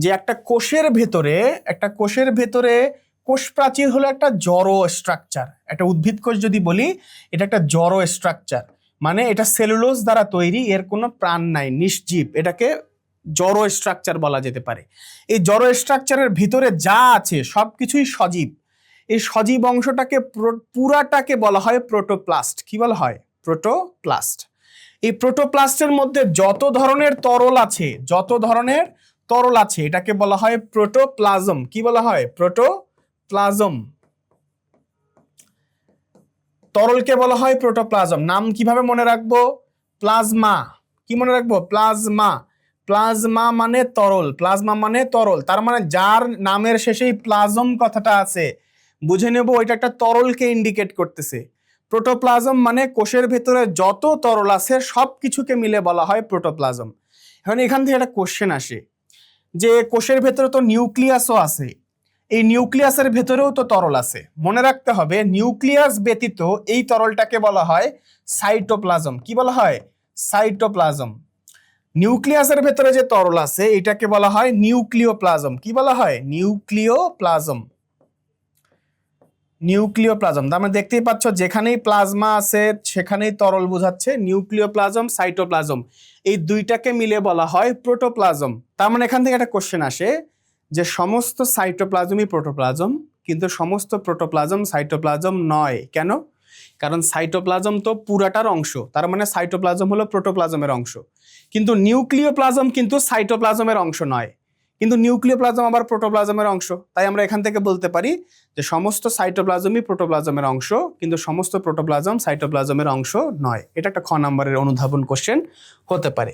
যে একটা কোষের ভেতরে, একটা কোষের ভেতরে কোষ প্রাচীর হলো একটা জড়ো স্ট্রাকচার একটা উদ্ভিদ কোষ যদি বলি, এটা একটা জড়ো স্ট্রাকচার মানে এটা সেলুলোজ দ্বারা তৈরি, এর কোনো প্রাণ নাই, নিষ্জীব। এটাকে জড়ো স্ট্রাকচার বলা যেতে পারে। এই জড়ো স্ট্রাকচারের ভিতরে যা আছে সব কিছুই সজীব। এই সজীব অংশটাকে পুরাটাকে বলা হয় প্রোটোপ্লাস্ট কি বলা হয়? প্রোটোপ্লাস্ট এই প্রোটোপ্লাস্টের মধ্যে যত ধরনের তরল আছে, যত ধরনের তরল আছে, এটাকে বলা হয় প্রোটোপ্লাজম কি বলা হয়? প্রোটোপ্লাজম তরলকে বলা হয় প্রোটোপ্লাজম নাম কীভাবে মনে রাখব? প্লাজমা কি মনে রাখব? প্লাজমা প্লাজমা মানে তরল প্লাজমা মানে তরল। তার মানে যার নামের শেষেই প্লাজম কথাটা আছে। বুঝে নেব এটা একটা তরলকে ইন্ডিকেট করতেছে। প্রোটোপ্লাজম মানে কোষের ভেতরে যত তরল আছে সব কিছুকে মিলে বলা হয় প্রোটোপ্লাজম এখন এখান থেকে একটা কোশ্চেন আসে। যে কোষের ভেতরে তো নিউক্লিয়াসও আছে, এই নিউক্লিয়াসের ভেতরেও তো তরল আছে। মনে রাখতে হবে, নিউক্লিয়াস ব্যতীত এই তরলটাকে বলা হয় সাইটোপ্লাজম। কি বলা হয়? সাইটোপ্লাজম। নিউক্লিয়াসের ভেতরে যে তরল আছে, এটাকে বলা হয় নিউক্লিওপ্লাজম। কি বলা হয়? নিউক্লিওপ্লাজম। নিউক্লিওপ্লাজম। তার মানে দেখতেই পাচ্ছ, যেখানেই প্লাজমা আছে, সেখানেই তরল বোঝাচ্ছে। নিউক্লিওপ্লাজম, সাইটোপ্লাজম, এই দুইটাকে মিলে বলা হয় প্রোটোপ্লাজম। তার মানে এখান থেকে একটা কোশ্চেন আসে যে সমস্ত সাইটোপ্লাজমই প্রোটোপ্লাজম, কিন্তু সমস্ত প্রোটোপ্লাজম সাইটোপ্লাজম নয়। কেন? কারণ সাইটোপ্লাজম তো পুরাটার অংশ। তার মানে সাইটোপ্লাজম হলো প্রোটোপ্লাজমের অংশ। কিন্তু নিউক্লিওপ্লাজম কিন্তু সাইটোপ্লাজমের অংশ নয়। কিন্তু নিউক্লিওপ্লাজম আবার প্রোটোপ্লাজমের অংশ। তাই আমরা এখান থেকে বলতে পারি যে সমস্ত সাইটোপ্লাজমই প্রোটোপ্লাজমের অংশ, কিন্তু সমস্ত প্রোটোপ্লাজম সাইটোপ্লাজমের অংশ নয়। এটা একটা খ নম্বরের অনুধাবন কোশ্চেন হতে পারে।